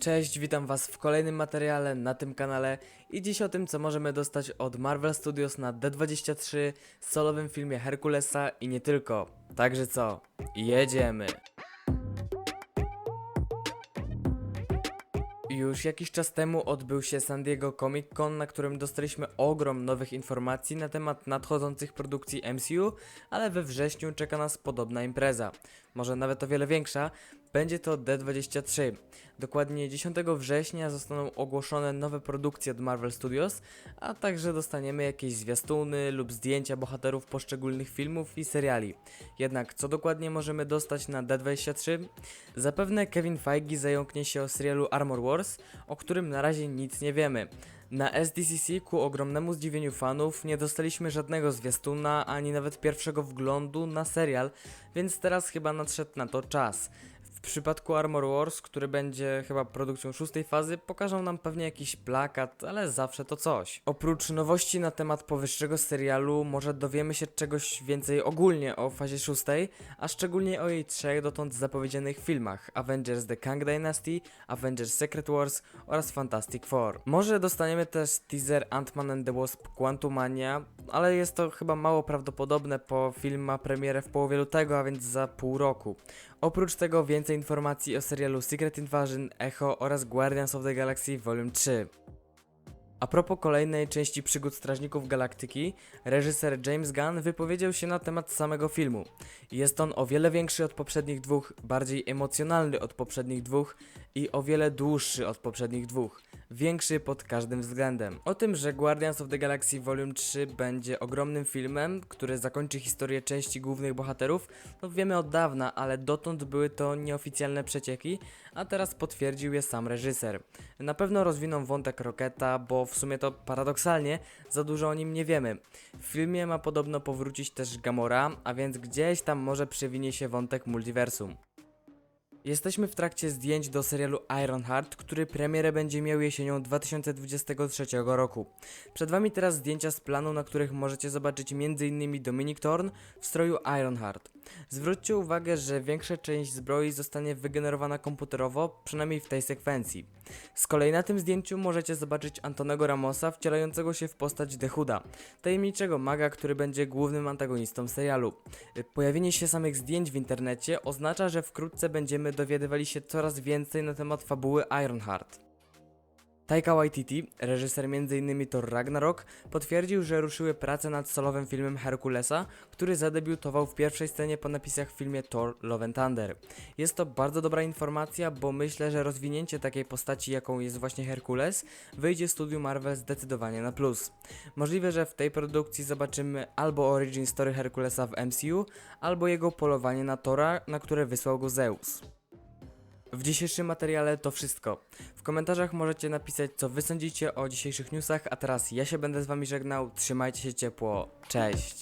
Cześć, witam Was w kolejnym materiale na tym kanale i dziś o tym, co możemy dostać od Marvel Studios na D23, solowym filmie Herkulesa i nie tylko. Także co? Jedziemy! Już jakiś czas temu odbył się San Diego Comic Con, na którym dostaliśmy ogrom nowych informacji na temat nadchodzących produkcji MCU, ale we wrześniu czeka nas podobna impreza. Może nawet o wiele większa. Będzie to D23. Dokładnie 10 września zostaną ogłoszone nowe produkcje od Marvel Studios, a także dostaniemy jakieś zwiastuny lub zdjęcia bohaterów poszczególnych filmów i seriali. Jednak co dokładnie możemy dostać na D23? Zapewne Kevin Feige zająknie się o serialu Armor Wars, o którym na razie nic nie wiemy. Na SDCC ku ogromnemu zdziwieniu fanów nie dostaliśmy żadnego zwiastuna, ani nawet pierwszego wglądu na serial, więc teraz chyba nadszedł na to czas. W przypadku Armor Wars, który będzie chyba produkcją szóstej fazy, pokażą nam pewnie jakiś plakat, ale zawsze to coś. Oprócz nowości na temat powyższego serialu, może dowiemy się czegoś więcej ogólnie o fazie szóstej, a szczególnie o jej trzech dotąd zapowiedzianych filmach Avengers The Kang Dynasty, Avengers Secret Wars oraz Fantastic Four. Może dostaniemy też teaser Ant-Man and the Wasp Quantumania, ale jest to chyba mało prawdopodobne, bo film ma premierę w połowie lutego, a więc za pół roku. Oprócz tego więcej informacji o serialu Secret Invasion, Echo oraz Guardians of the Galaxy Volume 3. A propos kolejnej części przygód Strażników Galaktyki, reżyser James Gunn wypowiedział się na temat samego filmu. Jest on o wiele większy od poprzednich dwóch, bardziej emocjonalny od poprzednich dwóch i o wiele dłuższy od poprzednich dwóch. Większy pod każdym względem. O tym, że Guardians of the Galaxy Volume 3 będzie ogromnym filmem, który zakończy historię części głównych bohaterów, no wiemy od dawna, ale dotąd były to nieoficjalne przecieki, a teraz potwierdził je sam reżyser. Na pewno rozwiną wątek Rocketa, bo w sumie to paradoksalnie za dużo o nim nie wiemy. W filmie ma podobno powrócić też Gamora, a więc gdzieś tam może przewinie się wątek multiversum. Jesteśmy w trakcie zdjęć do serialu Ironheart, który premierę będzie miał jesienią 2023 roku. Przed Wami teraz zdjęcia z planu, na których możecie zobaczyć m.in. Dominic Thorne w stroju Ironheart. Zwróćcie uwagę, że większa część zbroi zostanie wygenerowana komputerowo, przynajmniej w tej sekwencji. Z kolei na tym zdjęciu możecie zobaczyć Antonego Ramosa wcielającego się w postać The Hooda, tajemniczego maga, który będzie głównym antagonistą serialu. Pojawienie się samych zdjęć w internecie oznacza, że wkrótce będziemy dowiadywali się coraz więcej na temat fabuły Ironheart. Taika Waititi, reżyser m.in. Thor Ragnarok, potwierdził, że ruszyły prace nad solowym filmem Herkulesa, który zadebiutował w pierwszej scenie po napisach w filmie Thor Love and Thunder. Jest to bardzo dobra informacja, bo myślę, że rozwinięcie takiej postaci, jaką jest właśnie Herkules, wyjdzie studiu Marvel zdecydowanie na plus. Możliwe, że w tej produkcji zobaczymy albo origin story Herkulesa w MCU, albo jego polowanie na Tora, na które wysłał go Zeus. W dzisiejszym materiale to wszystko. W komentarzach możecie napisać, co wy sądzicie o dzisiejszych newsach, a teraz ja się będę z wami żegnał. Trzymajcie się ciepło. Cześć!